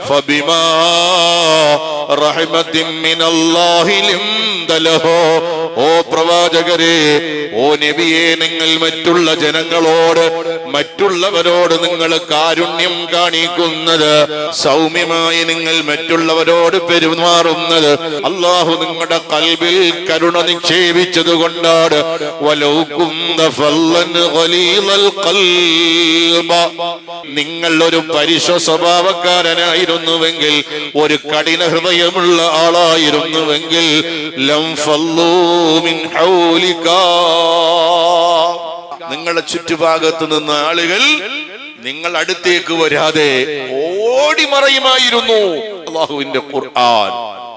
فبما ഓ പ്രവാചകരെ ഓ നബിയെ നിങ്ങൾ മറ്റുള്ള ജനങ്ങളോട് മറ്റുള്ളവരോട് നിങ്ങൾ കാരുണ്യം കാണിക്കുന്നത് സൗമ്യമായി നിങ്ങൾ മറ്റുള്ളവരോട് പെരുമാറുന്നത് അള്ളാഹു നിങ്ങളുടെ കൽവിൽ കരുണ നിക്ഷേപിച്ചത് കൊണ്ടാണ്. നിങ്ങൾ ഒരു പരിശ സ്വഭാവക്കാരനായിരുന്നുവെങ്കിൽ ഒരു കഠിന ഹൃദയം ഹൃദയമുള്ള ആളായിരുന്നുവെങ്കിൽ. നിങ്ങളുടെ ചുറ്റുഭാഗത്ത് നിന്ന് ആളുകൾ നിങ്ങൾ അടുത്തേക്ക് വരാതെ ഓടി മറയുമായിരുന്നു. അള്ളാഹുവിന്റെ ഖുർആൻ.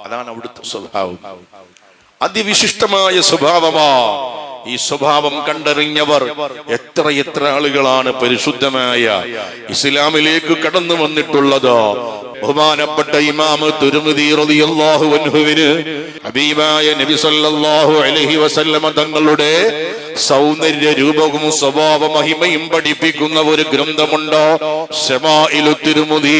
അതാണ് അവിടുത്തെ സ്വഭാവം. അതിവിശിഷ്ടമായ സ്വഭാവമാ. ഈ സ്വഭാവം കണ്ടറിഞ്ഞവർ എത്ര എത്ര ആളുകളാണ് പരിശുദ്ധമായ ഇസ്ലാമിലേക്ക് കടന്നു വന്നിട്ടുള്ളത്. ബഹുമാനപ്പെട്ട ഇമാമ് തുരുമുദി റളിയല്ലാഹു അൻഹുവിന് ഹബീബായ നബി സല്ലല്ലാഹു അലൈഹി വസല്ലമ തങ്ങളുടെ സൗന്ദര്യ രൂപവും സ്വഭാവ മഹിമയും പഠിപ്പിക്കുന്ന ഒരു ഗ്രന്ഥമുണ്ട്? ഷമായിലു തിരുമുതി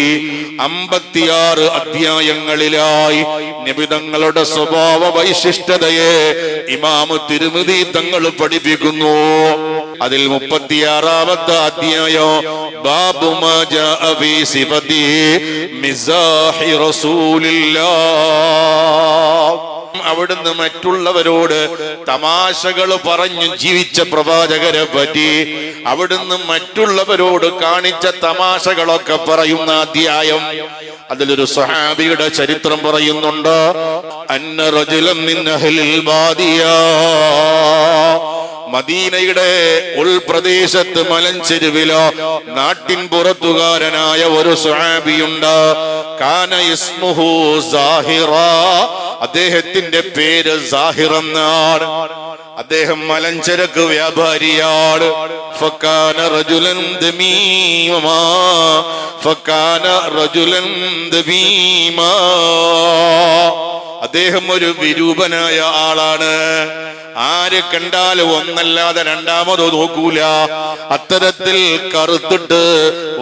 അമ്പത്തിയാറ് അധ്യായങ്ങളിലായി നിബിതങ്ങളുടെ സ്വഭാവ വൈശിഷ്ടതയെ ഇമാമ തിരുമുതി തങ്ങൾ പഠിപ്പിക്കുന്നു. അതിൽ മുപ്പത്തിയാറാമത്തെ അധ്യായം ബാബു സിഫതി മിസാഹി അവിടുന്ന് മറ്റുള്ളവരോട് തമാശകൾ പറഞ്ഞു ജീവിച്ച പ്രവാചകരെ പറ്റി അവിടുന്ന് മറ്റുള്ളവരോട് കാണിച്ച തമാശകളൊക്കെ പറയുന്ന അധ്യായം. അതിലൊരു സഹാബിയുടെ ചരിത്രം പറയുന്നുണ്ട്. അന്ന മദീനയുടെ ഉൾപ്രദേശത്ത് മലഞ്ചെരുവിലോ നാട്ടിൻ പുറത്തുകാരനായ ഒരു സുഹാബിയുണ്ട് കാന ഇസ്മുഹു സാഹിറ. അദ്ദേഹത്തിന്റെ പേര് സാഹിർ എന്നാണ്. അദ്ദേഹം മലഞ്ചരക്ക് വ്യാപാരിയാണ്. ഫക്കാന റജുലൻ ദമീമാ ഫക്കാന റജുലൻ ദമീമാ. അദ്ദേഹം ഒരു വിരൂപനായ ആളാണ്. ആര് കണ്ടാലും ഒന്നല്ലാതെ രണ്ടാമതോ നോക്കൂല. അത്തരത്തിൽ കറുത്തിട്ട്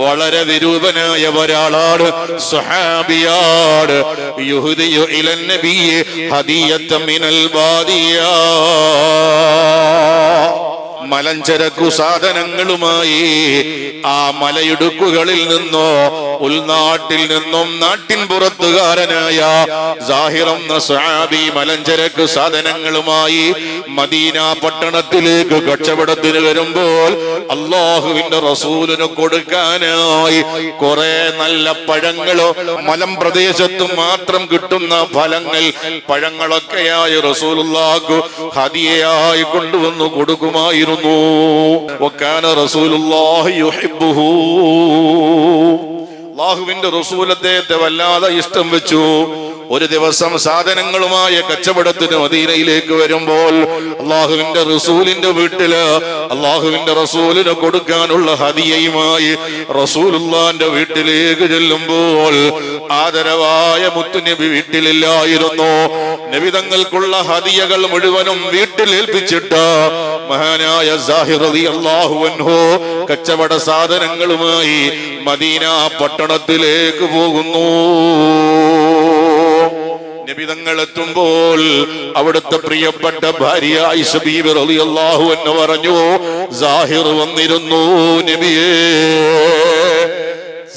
വളരെ വിരൂപനായ ഒരാളാണ് സുഹാബിയാണ് യുഹുദിയു ഇലൻ നബിയെ ഹദിയത്ത മിനൽ ബാദിയ. മലഞ്ചരക്കു സാധനങ്ങളുമായി ആ മലയിടുക്കുകളിൽ നിന്നോ ഉൾനാട്ടിൽ നിന്നും നാട്ടിൻ പുറത്തുകാരനായ ജാഹിറം സഹാബി മലഞ്ചരക്ക് സാധനങ്ങളുമായി മദീന പട്ടണത്തിലേക്ക് കച്ചവടത്തിന് വരുമ്പോൾ അള്ളാഹുവിന്റെ റസൂലിന് കൊടുക്കാനായി കുറെ നല്ല പഴങ്ങളോ മലം പ്രദേശത്തും മാത്രം കിട്ടുന്ന ഫലങ്ങൾ പഴങ്ങളൊക്കെയായി റസൂലുള്ളാഹു ഹദിയയായി കൊണ്ടുവന്നു കൊടുക്കുമായിരുന്നു. യുഹിബ്ബുഹു അള്ളാഹുവിന്റെ റസൂൽ അദ്ദേഹത്തെ വല്ലാതെ ഇഷ്ടം വെച്ചു. ഒരു ദിവസം സാധനങ്ങളുമായ കച്ചവടത്തിന് മദീനയിലേക്ക് വരുമ്പോൾ അള്ളാഹുവിന്റെ റസൂലിന്റെ വീട്ടിൽ അള്ളാഹുവിന്റെ റസൂലിന് കൊടുക്കാനുള്ള ഹതിയയുമായി റസൂലുള്ളാന്റെ വീട്ടിലേക്ക് ചെല്ലുമ്പോൾ ആദരവായ മുത്തുനബി വീട്ടിലില്ലായിരുന്നു. നബിതങ്ങൾക്കുള്ള ഹതിയകൾ മുഴുവനും വീട്ടിൽ ഏൽപ്പിച്ചിട്ട് മഹാനായ അൻഹു കച്ചവട സാധനങ്ങളുമായി മദീന പട്ടണത്തിലേക്ക് പോകുന്നു. നിബിതങ്ങൾ എത്തുമ്പോൾ അവിടുത്തെ പ്രിയപ്പെട്ട ഭാര്യ എന്ന് പറഞ്ഞു സാഹിർ വന്നിരുന്നു നബിയേ.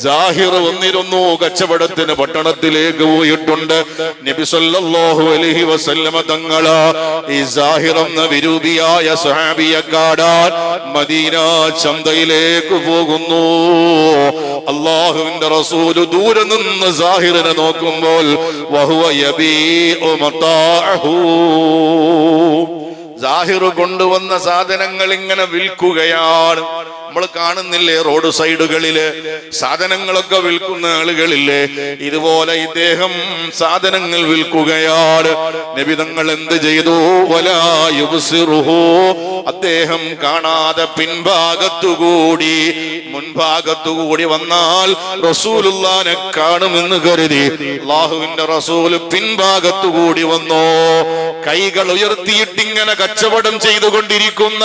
സാഹിർ വന്നിരുന്നു കച്ചവടത്തിന് പട്ടണത്തിലേക്ക് പോയിട്ടുണ്ട്. സല്ലല്ലാഹു അലൈഹി വസല്ലമ തങ്ങള ഈ ജാഹിർ എന്ന വിരൂപിയായ സഹാബിയെ കാടാൻ മദീന ചന്തയിലേക്ക് പോകുന്നു. അള്ളാഹുവിന്റെ റസൂൽ ദൂരെ നിന്ന് സാഹിറിനെ നോക്കുമ്പോൾ വഹുവ സാഹിർ കൊണ്ടുവന്ന സാധനങ്ങൾ ഇങ്ങനെ വിൽക്കുകയാണ്. നമ്മൾ കാണുന്നില്ലേ റോഡ് സൈഡുകളിൽ സാധനങ്ങളൊക്കെ വിൽക്കുന്ന ആളുകളില്ലേ? ഇതുപോലെ ഇദ്ദേഹം സാധനങ്ങൾ വിൽക്കുകയാണ് നിബിതങ്ങൾ എന്ത് ചെയ്തു? അദ്ദേഹം കാണാതെ പിൻഭാഗത്തുകൂടി മുൻഭാഗത്തുകൂടി വന്നാൽ റസൂലുള്ളാനെ കാണുമെന്ന് കരുതി. അള്ളാഹുവിന്റെ റസൂൽ പിൻഭാഗത്തുകൂടി വന്നു. കൈകൾ ഉയർത്തിയിട്ടിങ്ങനെ കച്ചവടം ചെയ്തുകൊണ്ടിരിക്കുന്ന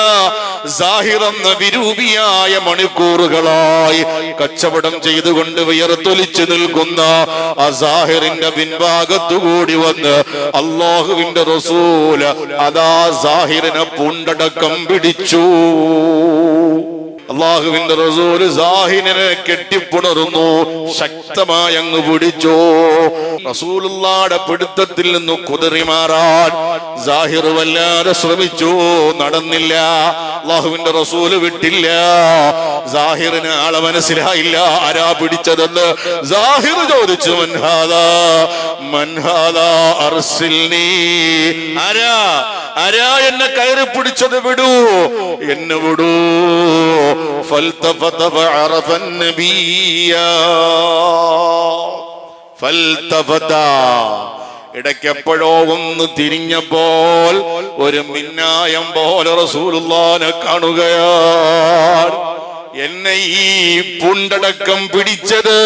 സാഹിർ എന്ന വിരൂപിയായ കഠിനമായ മണിക്കൂറുകളായി കച്ചവടം ചെയ്തുകൊണ്ട് വിയർത്തൊലിച്ചു നിൽക്കുന്ന അസാഹിറിന്റെ പിൻഭാഗത്തുകൂടി പിൻഭാഗത്തു കൂടി വന്ന് അള്ളാഹുവിന്റെ റസൂൽ അതാ സാഹിറിനെ പൂണ്ടടക്കം പിടിച്ചു. അള്ളാഹുവിന്റെ റസൂൽ സാഹിനെ കെട്ടിപ്പുണർന്നു ശക്തമായി അങ്ങ് പിടിച്ചു. റസൂലുള്ളാടെ പിടുത്തത്തിൽ നിന്ന് കുതിറി മാറാൻ സാഹിർ വല്ലാതെ ശ്രമിച്ചു നടന്നില്ല. അള്ളാഹുവിന്റെ റസൂൽ വിട്ടില്ല. സാഹിറിന് ആളെ മനസ്സിലായില്ല ആരാ പിടിച്ചതെന്ന്. സാഹിർ ചോദിച്ചു മൻഹാദ മൻഹാദ അർസിൽനീ. ആരാ? ആരാ എന്നെ കയറി പിടിച്ചത് വിടൂ? എന്നെ വിടൂ. ഇടയ്ക്കെപ്പോഴോ ഒന്ന് തിരിഞ്ഞപ്പോൾ ഒരു മിന്നായം പോലെ റസൂലുള്ളാനെ കാണുകയാണ്. എന്നെ ഈ പുണ്ടടക്കം പിടിച്ചത്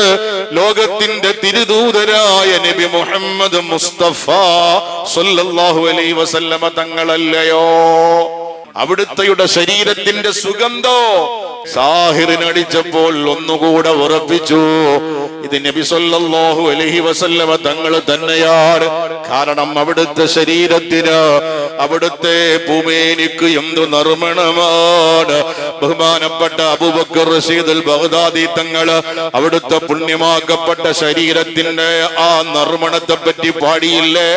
ലോകത്തിന്റെ തിരുദൂതരായ നബി മുഹമ്മദ് മുസ്തഫ സല്ലല്ലാഹു അലൈഹി വസല്ലമ തങ്ങളല്ലയോ? അവിടുത്തെയുടെ ശരീരത്തിന്റെ സുഗന്ധോ? സാഹിറിനടിച്ചപ്പോൾ ഒന്നുകൂടെ ഉറപ്പിച്ചു. ഇത് നബി സല്ലല്ലാഹു അലൈഹി വസല്ലമ തങ്ങൾ തന്നെയാണ്. കാരണം അവിടുത്തെ ശരീരത്തിന് അവിടുത്തെ ഭൂമേനിക്ക് എന്തു നർമ്മണമാണ് ബഹുമാനപ്പെട്ട അബുബക്കർ റഷീദുൽ ബഗ്ദാദി തങ്ങൾ അവിടുത്തെ പുണ്യമാക്കപ്പെട്ട ശരീരത്തിന്റെ ആ നർമ്മണത്തെ പറ്റി പാടിയില്ലേ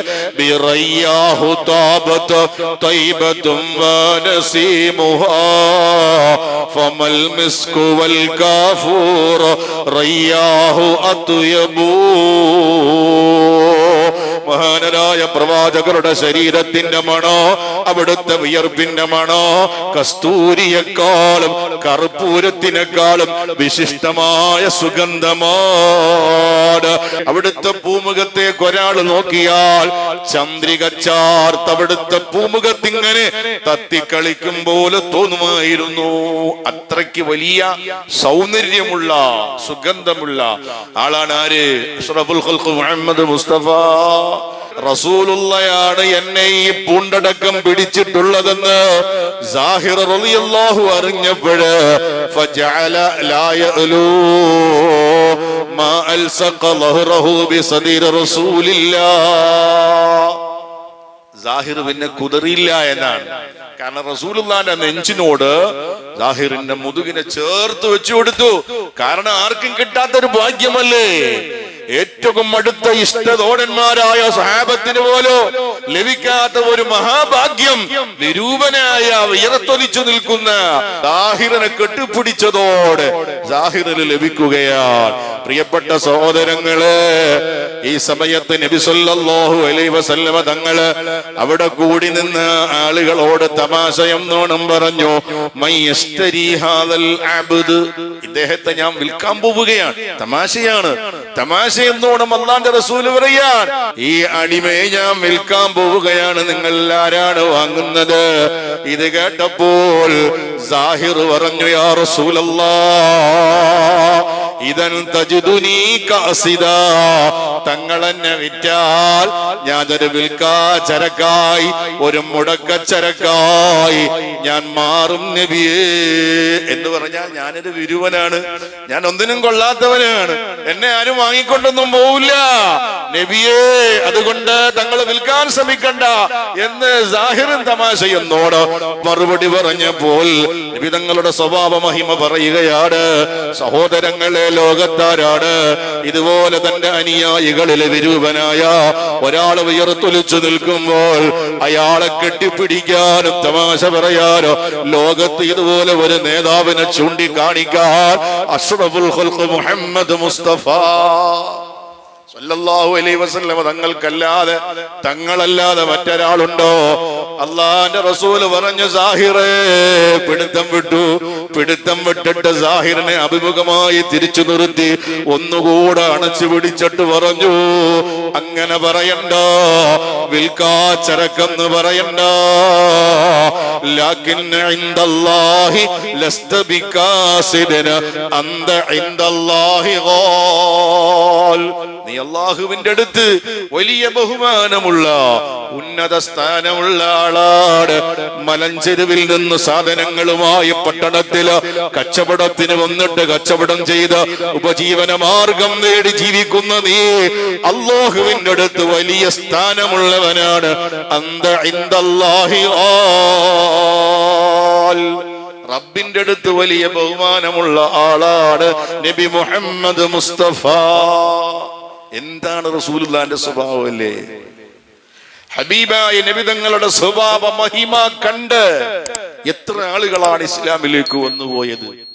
ഫമൽ മിസ്കു വൽ കാഫൂർ റയ്യാഹു മഹാനരായ പ്രവാചകരുടെ ശരീരത്തിന്റെ മണോ അവിടുത്തെ വിയർപ്പിന്റെ മണോ കസ്തൂരിയെക്കാളും കർപ്പൂരത്തിനേക്കാളും വിശിഷ്ടമായ സുഗന്ധമാണ്. അവിടുത്തെ പൂമുഖത്തേക്ക് ഒരാൾ നോക്കിയാൽ ചന്ദ്രിക ചാർത്ത് അവിടുത്തെ പൂമുഖത്തിങ്ങനെ തത്തിക്കളിക്കും പോലെ തോന്നുമായിരുന്നു. അത്രയ്ക്ക് വലിയ സൗന്ദര്യമുള്ള സുഗന്ധമുള്ള ആളാണ് ആര്? മുഹമ്മദ് മുസ്തഫ. റസൂലുള്ളയാണ് എന്നെ ഈ പൂണ്ടടക്കം പിടിച്ചിട്ടുള്ളതെന്ന് അറിഞ്ഞപ്പോഴ് സാഹിർ പിന്നെ കുതിറിയില്ല എന്നാണ്. കാരണം റസൂലുള്ളാന്റെ നെഞ്ചിനോട് ജാഹിറിന്റെ മുതുകിനെ ചേർത്ത് വെച്ചു കൊടുത്തു. കാരണം ആർക്കും കിട്ടാത്തൊരു ഭാഗ്യമല്ലേ? ഏറ്റവും അടുത്ത ഇഷ്ടതോടന്മാരായ സഹാബത്തിന് പോലോ ലഭിക്കാത്ത ഒരു മഹാഭാഗ്യം നിരൂപനായ ഉയർത്തൊലിച്ചു നിൽക്കുന്ന സാഹിറിനെ കെട്ടിപ്പിടിച്ചതോട് സാഹിറിന് ലഭിക്കുകയാണ്. പ്രിയപ്പെട്ട സഹോദരങ്ങൾ ഈ സമയത്ത് നബിസൊല്ലാഹു അലൈഹി വസല്ലമ തങ്ങൾ അവിടെ കൂടി നിന്ന് ആളുകളോട് തമാശയം നോണം പറഞ്ഞു ഇദ്ദേഹത്തെ ഞാൻ വിൽക്കാൻ പോവുകയാണ്. തമാശയാണ്. തമാശ എന്നോണം അള്ളാന്റെ റസൂൽ പറയാൻ ഈ അടിമയെ ഞാൻ വിൽക്കാൻ പോവുകയാണ് നിങ്ങൾ ആരാണ് വാങ്ങുന്നത്? ഇത് കേട്ടപ്പോൾ സാഹിർ പറഞ്ഞു യാ റസൂലല്ലാ ഇതൻ തജിദുനീ കാസിദ. തങ്ങൾ എന്നെ വിറ്റാൽ ഞാനൊരു വിൽക്കാ ചരക്കായി ഒരു മുടക്ക ചരക്കായി. ഞാൻ മാറും നബിയേ എന്ന് പറഞ്ഞാൽ ഞാനൊരു വിരുവനാണ്. ഞാൻ ഒന്നിനും കൊള്ളാത്തവനാണ്. എന്നെ ആരും വാങ്ങിക്കൊണ്ടൊന്നും പോവില്ല. നബിയേ അതുകൊണ്ട് തങ്ങൾ വിൽക്കാൻ ശ്രമിക്കണ്ട എന്ന് സാഹിറിൻ തമാശയെന്നോട് മറുപടി പറഞ്ഞപ്പോൾ നബി തങ്ങളുടെ സ്വഭാവ മഹിമ പറയുകയാണ് സഹോദരങ്ങളെ ലോകത്താരാണ്? ഇതുപോലെ തന്റെ അനുയായികളിലെ വിരൂപനായ ഒരാൾ ഉയർത്തൊലിച്ചു നിൽക്കുമ്പോൾ അയാളെ കെട്ടിപ്പിടിക്കാനും തമാശ പറയാനോ ലോകത്ത് ഇതുപോലെ ഒരു നേതാവിനെ ചൂണ്ടിക്കാണിക്കാൻ അഷ്റഫുൽ മുഹമ്മദ് മുസ്തഫ സല്ലല്ലാഹു അലൈഹി വസല്ലമ തങ്ങൾക്കല്ലാതെ തങ്ങളല്ലാതെ മറ്റൊരാളുണ്ടോ? അള്ളാന്റെ റസൂൽ പറഞ്ഞു സാഹിറേ പിടുത്തം വിട്ടു. പിടുത്തം വിട്ടിട്ട് സാഹിറിനെ അഭിമുഖമായി തിരിച്ചു നിർത്തി. ഒന്നുകൂടെ അണച്ചു പിടിച്ചിട്ട് പറഞ്ഞു അങ്ങനെ പറയണ്ട. വിൽക്കാ ചരക്കെന്ന് പറയണ്ട. അന്ത നീ അള്ളാഹുവിന്റെ അടുത്ത് വലിയ ബഹുമാനമുള്ള ഉന്നത സ്ഥാനമുള്ള ആളാണ്. മലഞ്ചെരുവിൽ നിന്ന് സാധനങ്ങളുമായി പട്ടണത്തിൽ കച്ചവടത്തിന് വന്നിട്ട് കച്ചവടം ചെയ്ത് ഉപജീവന മാർഗം നേടി ജീവിക്കുന്ന നീ അള്ളാഹുവിന്റെ അടുത്ത് വലിയ സ്ഥാനമുള്ളവനാണ്. അന്ത. റബ്ബിന്റെ അടുത്ത് വലിയ ബഹുമാനമുള്ള ആളാണ് നബി മുഹമ്മദ് മുസ്തഫ. എന്താണ് റസൂലിന്റെ സ്വഭാവം അല്ലേ ഹബീബായ നബിതങ്ങളുടെ സ്വഭാവ മഹിമ കണ്ട് എത്ര ആളുകളാണ് ഇസ്ലാമിലേക്ക് വന്നുപോയത്?